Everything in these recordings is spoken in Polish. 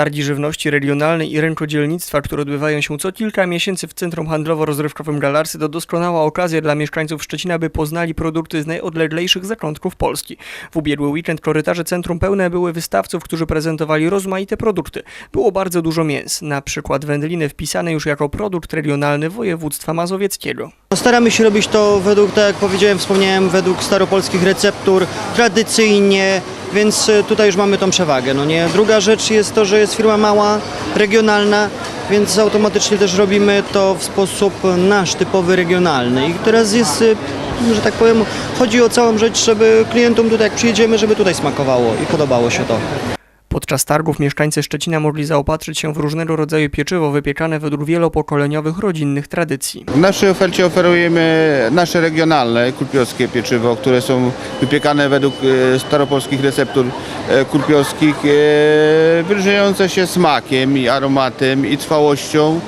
Targi żywności regionalnej i rękodzielnictwa, które odbywają się co kilka miesięcy w Centrum Handlowo-Rozrywkowym Galarsy, to doskonała okazja dla mieszkańców Szczecina, by poznali produkty z najodleglejszych zakątków Polski. W ubiegły weekend korytarze centrum pełne były wystawców, którzy prezentowali rozmaite produkty. Było bardzo dużo mięs, na przykład wędliny wpisane już jako produkt regionalny województwa mazowieckiego. No, Staramy się robić to według, tak jak powiedziałem, wspomniałem, według staropolskich receptur, tradycyjnie, więc y, tutaj już mamy tą przewagę, no nie? Druga rzecz jest to, że jest firma mała, regionalna, więc automatycznie też robimy to w sposób nasz, typowy, regionalny. I teraz jest, y, że tak powiem, chodzi o całą rzecz, żeby klientom tutaj jak przyjedziemy, żeby tutaj smakowało i podobało się to. Podczas targów mieszkańcy Szczecina mogli zaopatrzyć się w różnego rodzaju pieczywo wypiekane według wielopokoleniowych rodzinnych tradycji. W naszej ofercie oferujemy nasze regionalne kurpiowskie pieczywo, które są wypiekane według e, staropolskich receptur e, kurpiowskich, e, wyróżniające się smakiem i aromatem i trwałością.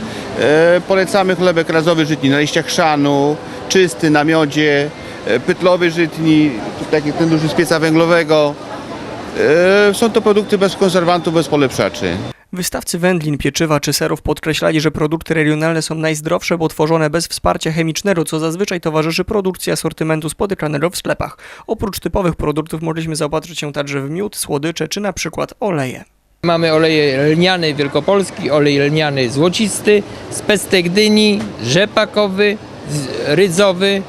Polecamy chlebek razowy żytni na liściach szanu, czysty na miodzie, pytlowy żytni, tak jak ten duży z pieca węglowego. E, Są to produkty bez konserwantów, bez polepszaczy. Wystawcy wędlin, pieczywa czy serów podkreślali, że produkty regionalne są najzdrowsze, bo tworzone bez wsparcia chemicznego, co zazwyczaj towarzyszy produkcji asortymentu spotykanego w sklepach. Oprócz typowych produktów mogliśmy zaopatrzyć się także w miód, słodycze czy na przykład oleje. Mamy olej lniany wielkopolski, olej lniany złocisty, z pestek dyni, rzepakowy, rydzowy,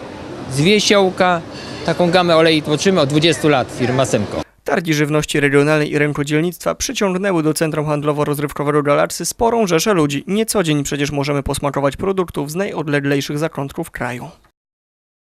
z wiesiołka. Taką gamę olei tłoczymy od 20 lat, firma Semko. Targi żywności regionalnej i rękodzielnictwa przyciągnęły do Centrum Handlowo-Rozrywkowego Galarsy sporą rzeszę ludzi. Nie co dzień przecież możemy posmakować produktów z najodleglejszych zakątków kraju.